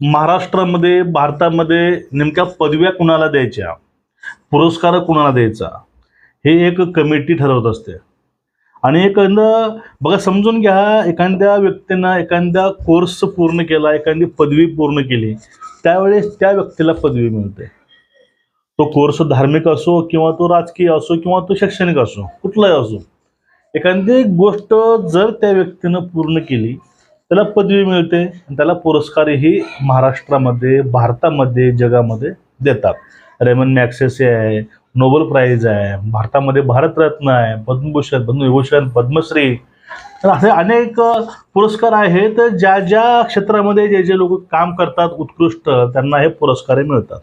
महाराष्ट्रामध्ये भारतामध्ये नेमक्या पदव्या कुणाला द्यायच्या? पुरस्कार कुणाला द्यायचा? हे एक कमिटी ठरवत असते. आणि एखादं बघा समजून घ्या एखाद्या व्यक्तीनं एखाद्या कोर्स पूर्ण केला एखादी पदवी पूर्ण केली त्यावेळेस त्या व्यक्तीला पदवी मिळते. तो कोर्स धार्मिक असो किंवा तो राजकीय असो किंवा तो शैक्षणिक असो कुठलाही असो एखादी गोष्ट जर त्या व्यक्तीनं पूर्ण केली त्याला पदवी मिळते आणि त्याला पुरस्कारही महाराष्ट्रामध्ये भारतामध्ये जगामध्ये देतात. रेमन मॅक्सेसे आहे नोबेल प्राईज आहे भारतामध्ये भारतरत्न आहे पद्मभूषण पद्मविभूषण पद्मश्री. तर असे अनेक पुरस्कार आहेत ज्या ज्या क्षेत्रामध्ये जे जे लोक काम करतात उत्कृष्ट त्यांना हे पुरस्कार मिळतात.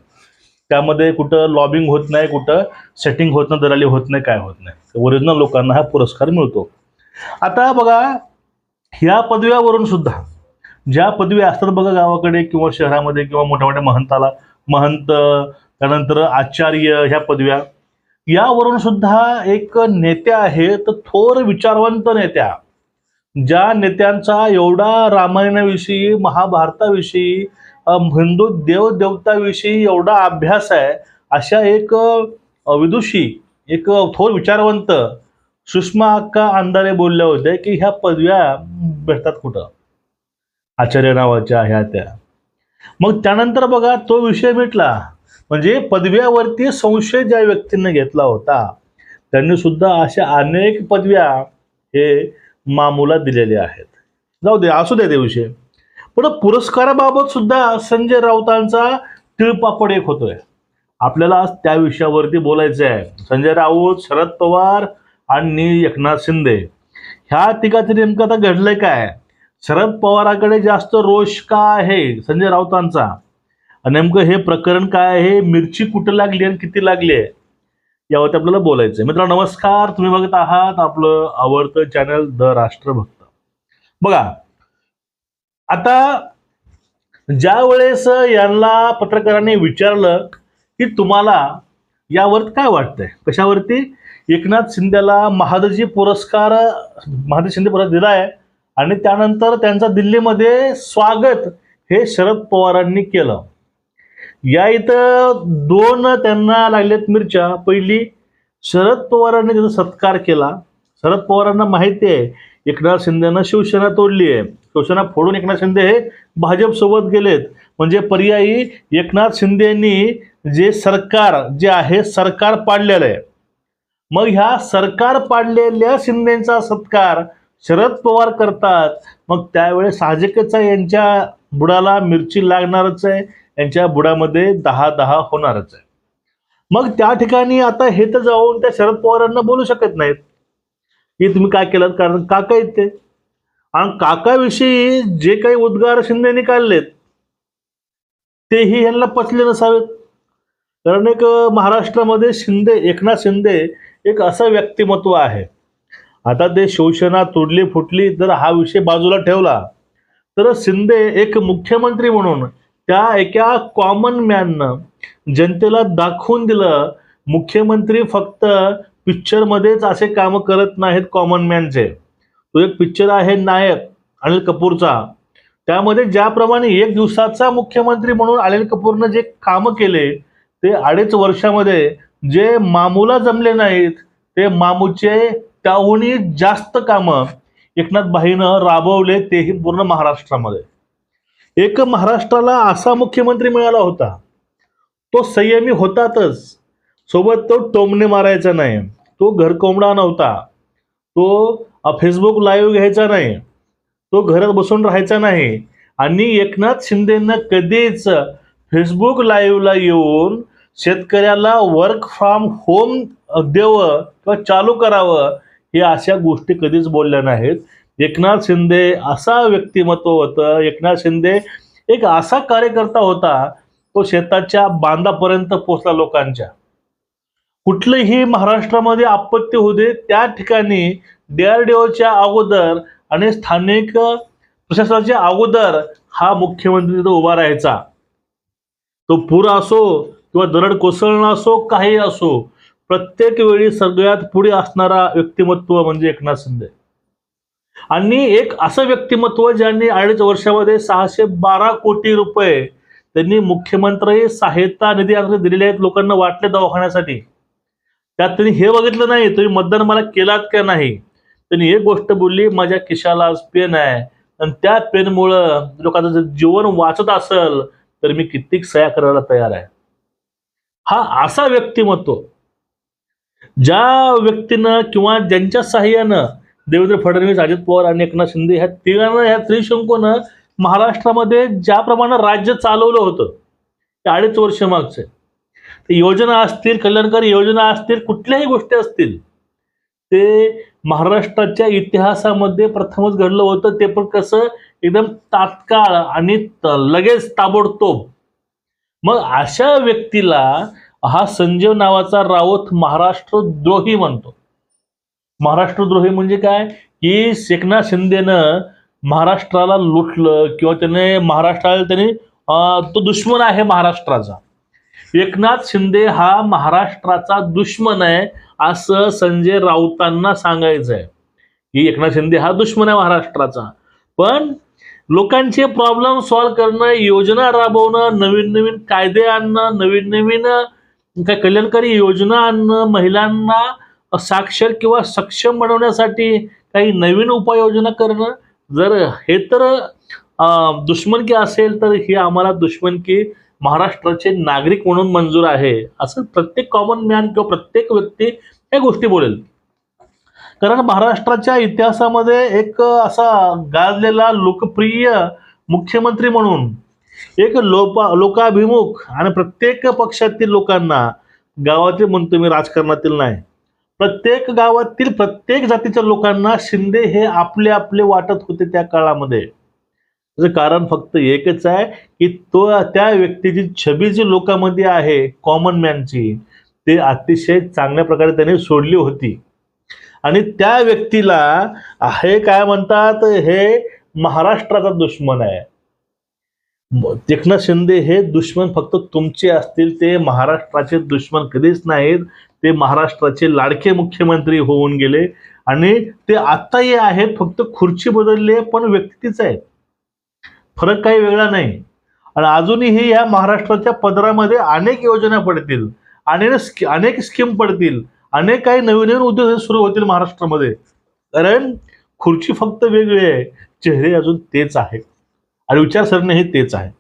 त्यामध्ये कुठं लॉबिंग होत नाही कुठं सेटिंग होत नाही दलाली होत नाही काय होत नाही. ओरिजिनल लोकांना हा पुरस्कार मिळतो. आता बघा ह्या पदव्यावरून सुद्धा ज्या पदव्या असतात बघा गावाकडे किंवा शहरामध्ये किंवा मोठ्या मोठ्या महंताला महंत त्यानंतर आचार्य ह्या पदव्या यावरून सुद्धा एक नेत्या आहेत थोर विचारवंत नेत्या. ज्या नेत्यांचा एवढा रामायणाविषयी महाभारताविषयी हिंदू देवदेवताविषयी एवढा अभ्यास आहे अशा एक विदुषी एक थोर विचारवंत सुषमा अक्का अंधारे बोलल्या होत्या की ह्या पदव्या भेटतात कुठं? आचार्य नावाच्या ह्या त्या. मग त्यानंतर बघा तो विषय भेटला. म्हणजे पदव्यावरती संशय ज्या व्यक्तींनी घेतला होता त्यांनी सुद्धा अशा अनेक पदव्या हे मामूला दिलेल्या आहेत. जाऊ दे असू दे ते विषय. पण पुरस्काराबाबत सुद्धा संजय राऊतांचा तिळपापड एक होतोय. आपल्याला त्या विषयावरती बोलायचं आहे संजय राऊत शरद पवार आणि एकनाथ शिंदे. ह्या तिघाचं नेमकं आता घडलंय काय? शरद पवाराकडे जास्त रोष का आहे? संजय राऊतांचा. आणि नेमकं हे प्रकरण काय आहे? मिरची कुठं लागली आणि किती लागली आहे? यावरती आपल्याला बोलायचं आहे मित्रांनो नमस्कार. तुम्ही बघत आहात आपलं आवडतं चॅनल द राष्ट्रभक्त. बघा आता ज्या वेळेस यांना पत्रकारांनी विचारलं की तुम्हाला यावर काय वाटतंय? कशावरती? एकनाथ शिंदेला महादजी पुरस्कार महादजी शिंदे पुरस्कार दिला आहे. आणि त्यानंतर त्यांचा दिल्लीमध्ये स्वागत हे शरद पवारांनी केलं. या इथं दोन त्यांना लागलेत मिरच्या. पहिली शरद पवारांनी त्याचा सत्कार केला. शरद पवारांना माहिती आहे एकनाथ शिंदेनं शिवसेना तोडली आहे. शिवसेना फोडून एकनाथ शिंदे हे भाजपसोबत गेलेत. म्हणजे पर्यायी एकनाथ शिंदेनी जे सरकार जे आहे सरकार पाडलेलं आहे. मग ह्या सरकार पाडलेल्या शिंदेचा सत्कार शरद पवार करतात. मग त्यावेळेस साहजिकच आहे यांच्या बुडाला मिरची लागणारच आहे यांच्या बुडामध्ये दहा दहा होणारच आहे. मग त्या ठिकाणी आता हे तर जाऊन त्या शरद पवारांना बोलू शकत नाहीत. की तुम्ही काय केलं? कारण काका आहेत ते. आणि काकाविषयी जे काही उद्गार शिंदेने काढलेत तेही यांना पचले नसावेत. कारण एक महाराष्ट्रामध्ये शिंदे एकनाथ शिंदे एक असं व्यक्तिमत्व आहे. आता ते शोषणा तुडली फुटली जर हा विषय बाजूला ठेवला तर शिंदे एक मुख्यमंत्री म्हणून त्या एका कॉमन मॅननं जनतेला दाखवून दिलं मुख्यमंत्री फक्त पिक्चरमध्येच असे कामं करत नाहीत कॉमन मॅनचे तो एक पिक्चर आहे नायक अनिल कपूरचा. त्यामध्ये ज्याप्रमाणे एक दिवसाचा मुख्यमंत्री म्हणून अनिल कपूरनं जे कामं केले ते अडीच वर्षामध्ये जे मामूला जमले नाहीत ते मामूचे त्याहूनही जास्त कामं एकनाथ भाईनं राबवले तेही पूर्ण महाराष्ट्रामध्ये. एक महाराष्ट्राला असा मुख्यमंत्री मिळाला होता तो संयमी होतातच. सोबत तो टोमणे मारायचा नाही तो घरकोंबडा नव्हता तो फेसबुक लाईव्ह घ्यायचा नाही तो घरात बसून राहायचा नाही. आणि एकनाथ शिंदेनं कधीच फेसबुक लाईव्हला येऊन शेतकऱ्याला वर्क फ्रॉम होम द्यावं किंवा चालू करावं हे अशा गोष्टी कधीच बोलल्या नाहीत. एकनाथ शिंदे असा व्यक्तिमत्व होतं. एकनाथ शिंदे एक असा कार्यकर्ता होता तो शेताच्या बांधापर्यंत पोचला लोकांच्या. कुठलंही महाराष्ट्रामध्ये आपत्ती होऊ दे त्या ठिकाणी डीआरडीओच्या अगोदर आणि स्थानिक प्रशासनाच्या अगोदर हा मुख्यमंत्री तिथं उभा राहायचा. तो पूर असो किंवा दरड कोसळणं असो काही असो प्रत्येक वेळी सगळ्यात पुढे असणारा व्यक्तिमत्व म्हणजे एकनाथ शिंदे. आणि एक असं व्यक्तिमत्व ज्यांनी अडीच वर्षामध्ये सहाशे बारा कोटी रुपये त्यांनी मुख्यमंत्री सहायता निधी अंतर्गत दिलेले आहेत लोकांना वाटले दवाखान्यासाठी. त्यात त्यांनी हे बघितलं नाही तुम्ही मतदान मला केलात का नाही? त्यांनी एक गोष्ट बोलली माझ्या खिशाला आज पेन आहे. आणि त्या पेनमुळं लोकांचं जर जीवन वाचत असेल तर मी कित्येक सह्या करायला तयार आहे. हा असा व्यक्तिमत्व. ज्या व्यक्तीनं किंवा ज्यांच्या सहाय्यानं देवेंद्र फडणवीस अजित पवार आणि एकनाथ शिंदे ह्या तिघांना ह्या त्रिशंकूनं महाराष्ट्रामध्ये ज्याप्रमाणे राज्य चालवलं होतं ते अडीच वर्ष मागचे. योजना असतील कल्याणकारी योजना असतील कुठल्याही गोष्टी असतील ते महाराष्ट्राच्या इतिहासामध्ये प्रथमच घडलं होतं ते पण कसं एकदम तात्काळ आणि लगेच ताबडतोब मग अशा व्यक्तीला हा संजीव नावाचा राऊत महाराष्ट्रद्रोही म्हणतो. महाराष्ट्रद्रोही म्हणजे काय? की एकनाथ शिंदेनं महाराष्ट्राला लुटलं किंवा त्याने महाराष्ट्राला त्याने तो दुश्मन आहे महाराष्ट्राचा. एकनाथ शिंदे हा महाराष्ट्राचा दुश्मन आहे असं संजय राऊतांना सांगायचं आहे की एकनाथ शिंदे हा दुश्मन आहे महाराष्ट्राचा. पण लोकांचे प्रॉब्लेम सॉल्व्ह करणं योजना राबवणं नवीन नवीन कायदे आणणं नवीन नवीन काय कल्याणकारी योजना आणणं महिलांना साक्षर किंवा सक्षम बनवण्यासाठी काही नवीन उपाययोजना करणं. जर हे तर दुश्मनकी असेल तर ही आम्हाला दुश्मनकी महाराष्ट्राचे नागरिक म्हणून मंजूर आहे. असं प्रत्येक कॉमन मॅन किंवा प्रत्येक व्यक्ती या गोष्टी बोलेल. कारण महाराष्ट्राच्या इतिहासामध्ये एक असा गाजलेला लोकप्रिय मुख्यमंत्री म्हणून एक लोपा लोकाभिमुख आणि प्रत्येक पक्षातील लोकांना गावातील म्हणतो मी राजकारणातील नाही. प्रत्येक गावातील प्रत्येक जातीच्या लोकांना शिंदे हे आपले आपले वाटत होते त्या काळामध्ये. त्याचं कारण फक्त एकच आहे की तो त्या व्यक्तीची छबी जी लोकांमध्ये आहे कॉमन मॅनची ते अतिशय चांगल्या प्रकारे त्याने सोडली होती. आणि त्या व्यक्तीला हे काय म्हणतात हे महाराष्ट्राचा दुश्मन आहे. एकनाथ शिंदे हे दुश्मन फक्त तुमचे असतील ते महाराष्ट्राचे दुश्मन कधीच नाहीत. ते महाराष्ट्राचे लाडके मुख्यमंत्री होऊन गेले आणि ते आत्ताही आहेत फक्त खुर्ची बदलली आहे पण व्यक्तीच आहेत. फरक काही वेगळा नाही. आणि अजूनही या महाराष्ट्राच्या पदरामध्ये अनेक योजना पडतील अनेक अनेक स्कीम पडतील अनेक काही नवीन नवीन उद्योग सुरू होतील महाराष्ट्रामध्ये. कारण खुर्ची फक्त वेगळी आहे. चेहरे अजून तेच आहे आणि विचारसरणी हे तेच आहे.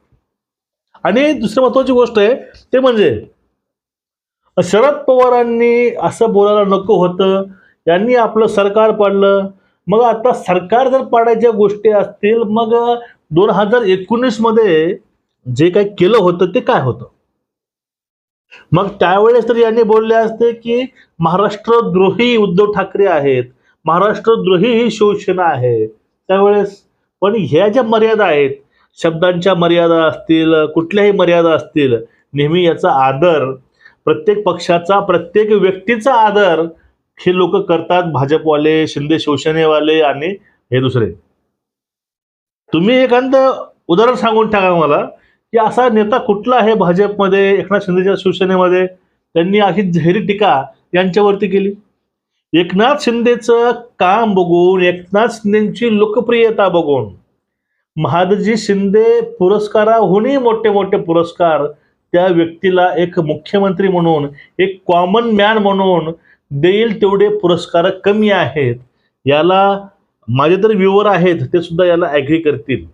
आणि दुसरी महत्वाची गोष्ट आहे ते म्हणजे शरद पवारांनी असं बोलायला नको होतं. यांनी आपलं सरकार पाडलं. मग आता सरकार जर पाडायच्या गोष्टी असतील मग दोन हजार एकोणीसमध्ये जे काही केलं होतं ते काय होतं? मग त्यावेळेस तर यांनी बोलले असते की महाराष्ट्रद्रोही उद्धव ठाकरे आहेत. महाराष्ट्रद्रोही ही शिवसेना आहे. त्यावेळेस पण ह्या ज्या मर्यादा आहेत शब्दांच्या मर्यादा असतील कुठल्याही मर्यादा असतील नेहमी याचा आदर प्रत्येक पक्षाचा प्रत्येक व्यक्तीचा आदर हे लोक करतात भाजपवाले शिंदे शिवसेनेवाले आणि हे दुसरे. तुम्ही एखादं उदाहरण सांगून टाका मला. की असा नेता कुठला आहे भाजपमध्ये एकनाथ शिंदेच्या शिवसेनेमध्ये? त्यांनी अशी जाहीर टीका यांच्यावरती केली. एकनाथ शिंदेचं काम बघून एकनाथ शिंदेची लोकप्रियता बघून महादजी शिंदे पुरस्काराहूनही मोठे मोठे पुरस्कार त्या व्यक्तीला एक मुख्यमंत्री म्हणून एक कॉमन मॅन म्हणून देईल तेवढे पुरस्कार कमी आहेत. याला माझे तर व्ह्युअर आहेत ते सुद्धा याला ॲग्री करतील.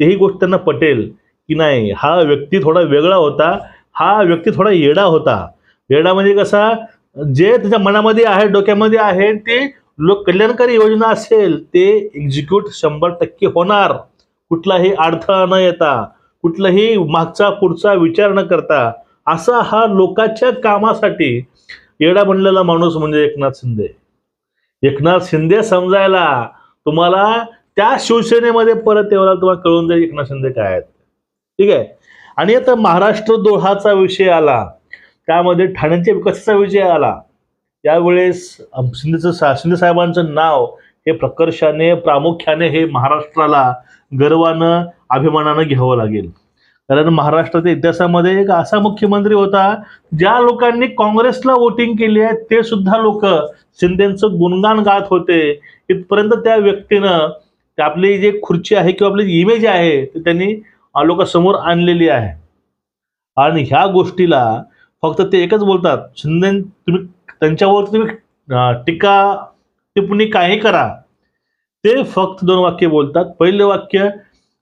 तेही गोष्ट त्यांना पटेल. की नाही? हा व्यक्ती थोडा वेगळा होता. हा व्यक्ती थोडा येडा होता. येडा म्हणजे कसा? जे त्याच्या मनामध्ये आहे डोक्यामध्ये आहे ते लोक कल्याणकारी योजना असेल ते एक्झिक्यूट शंभर टक्के होणार. कुठलाही अडथळा न येता कुठलाही मागचा पुढचा विचार न करता असा हा लोकांच्या कामासाठी येडा बनलेला माणूस म्हणजे एकनाथ शिंदे. एकनाथ शिंदे समजायला तुम्हाला त्या शिवसेनेमध्ये परत यायला तुम्हाला कळून जाईल एकनाथ शिंदे काय आहेत. ठीक आहे? आणि आता महाराष्ट्र दोहाचा विषय आला. त्यामध्ये ठाण्याच्या विकासाचा विषय आला. त्यावेळेस शिंदेचं सा शिंदे साहेबांचं नाव हे प्रकर्षाने प्रामुख्याने हे महाराष्ट्राला गर्वानं अभिमानानं घ्यावं लागेल. कारण महाराष्ट्राच्या इतिहासामध्ये एक असा मुख्यमंत्री होता ज्या लोकांनी काँग्रेसला वोटिंग केली आहे ते सुद्धा लोक शिंदेचं गुणगान गात होते. इथपर्यंत त्या व्यक्तीनं आपली जी खुर्ची आहे किंवा आपली इमेज आहे ते त्यांनी लोकांसमोर आणलेली आहे. आणि ह्या गोष्टीला फक्त ते एकच बोलतात शिंदे तुम्ही त्यांच्यावर तुम्ही टीका टिप्पणी काही करा. ते फक्त दोन वाक्य बोलतात. पहिले वाक्य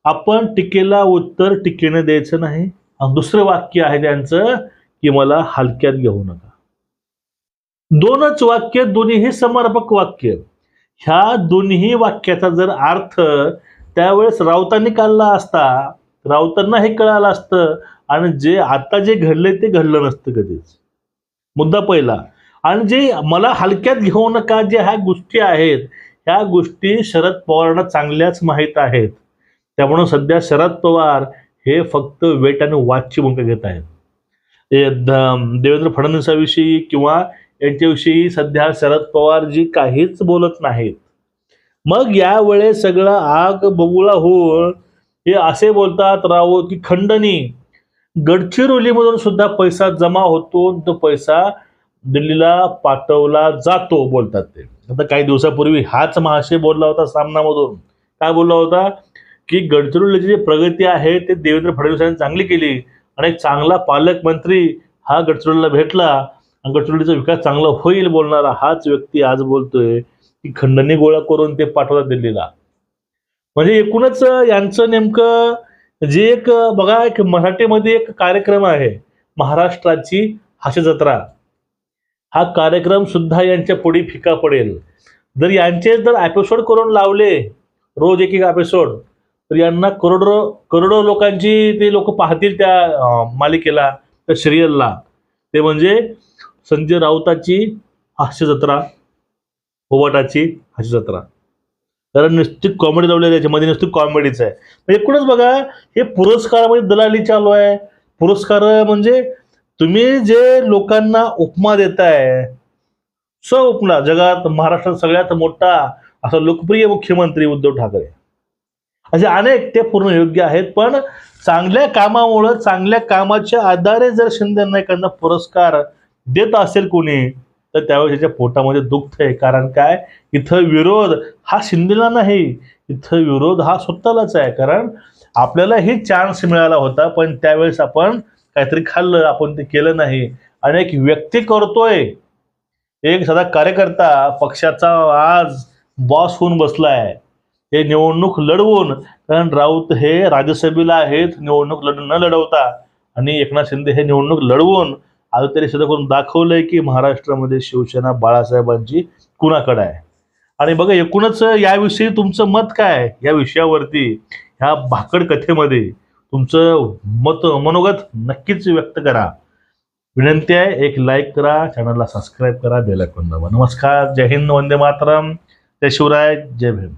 आपण टीकेला उत्तर टीकेने द्यायचं नाही. आणि दुसरं वाक्य आहे त्यांचं की मला हलक्यात घेऊ नका. दोनच वाक्य दोन्हीही समर्पक वाक्य. ह्या दोन्ही वाक्याचा जर अर्थ त्यावेळेस राऊतांनी काढला असता राऊतांना हे कळालं असतं. आणि जे आता जे घडले ते घडलं नसतं कधीच. मुद्दा पहिला. आणि जे मला हलक्यात घेऊ नका जे ह्या गोष्टी आहेत ह्या गोष्टी शरद पवारांना चांगल्याच माहीत आहेत. त्यामुळं सध्या शरद पवार हे फक्त वेट आणि वाचची भूमिका घेत आहेत. देवेंद्र फडणवीसाविषयी किंवा यांच्याविषयी सध्या शरद पवार जी काहीच बोलत नाहीत. मग यावेळेस सगळं आग बगुळा होऊन हे असे बोलतात राहो की खंडणी गडचिरोलीमधून सुद्धा पैसा जमा होतो तो पैसा दिल्लीला पाठवला जातो बोलतात ते. आता काही दिवसापूर्वी हाच महाशय बोलला होता सामनामधून. काय बोलला होता? की गडचिरोलीची जी प्रगती आहे ते देवेंद्र फडणवीसांनी चांगली केली आणि एक चांगला पालकमंत्री हा गडचिरोलीला भेटला आणि गडचिरोलीचा विकास चांगला होईल बोलणारा हाच व्यक्ती आज बोलतोय की खंडणी गोळा करून ते पाठवतात दिल्लीला. म्हणजे एकूणच यांचं नेमकं जे एक बघा एक मराठीमध्ये एक कार्यक्रम आहे महाराष्ट्राची हास्य जत्रा हा कार्यक्रम सुद्धा यांच्या पुढे फिका पडेल. जर यांचे जर एपिसोड करून लावले रोज एक एक एपिसोड तर यांना करोडो करोडो लोकांची ते लोक पाहतील त्या मालिकेला त्या सिरियलला ते म्हणजे संजय राऊताची हास्य जत्रा हास्यजत्रा हास्य जत्रा कारण नुसती कॉमेडी लावलेली आहे त्याच्यामध्ये नुसती कॉमेडीच आहे. तर एकूणच बघा हे पुरस्कारामध्ये दलाली चालू आहे. पुरस्कार म्हणजे तुम्ही जे लोकांना उपमा देताय स उपमा जगात महाराष्ट्रात सगळ्यात मोठा असा लोकप्रिय मुख्यमंत्री उद्धव ठाकरे. असे अनेक ते पूर्ण योग्य आहेत पण चांगल्या कामामुळं चांगल्या कामाच्या आधारे जर शिंदे नाईकांना पुरस्कार देत असेल कोणी तर त्यावेळेस त्याच्या पोटामध्ये दुःख आहे कारण काय? इथं विरोध हा शिंदेला नाही. इथं विरोध हा स्वतःलाच आहे. कारण आपल्यालाही चान्स मिळाला होता पण त्यावेळेस आपण काहीतरी खाल्लं आपण ते केलं नाही. आणि एक व्यक्ती करतोय. एक साधा कार्यकर्ता पक्षाचा आज बॉस होऊन बसलाय. हे निवडणूक लढवून कारण राऊत हे राज्यसभेला आहेत निवडणूक लढ न लढवता. आणि एकनाथ शिंदे हे निवडणूक लढवून आज तरी सुद्धा करून दाखवलंय की महाराष्ट्रामध्ये शिवसेना बाळासाहेबांची कुणाकडे आहे? आणि बघा एकूणच याविषयी तुमचं मत काय या विषयावरती ह्या भाकड कथेमध्ये तुमचं मत मनोगत नक्कीच व्यक्त करा. विनंती आहे एक लाईक करा चॅनलला सबस्क्राईब करा बेल आयकॉन दाबा. नमस्कार जय हिंद वंदे मातरम. जय शिवराय जय भीम.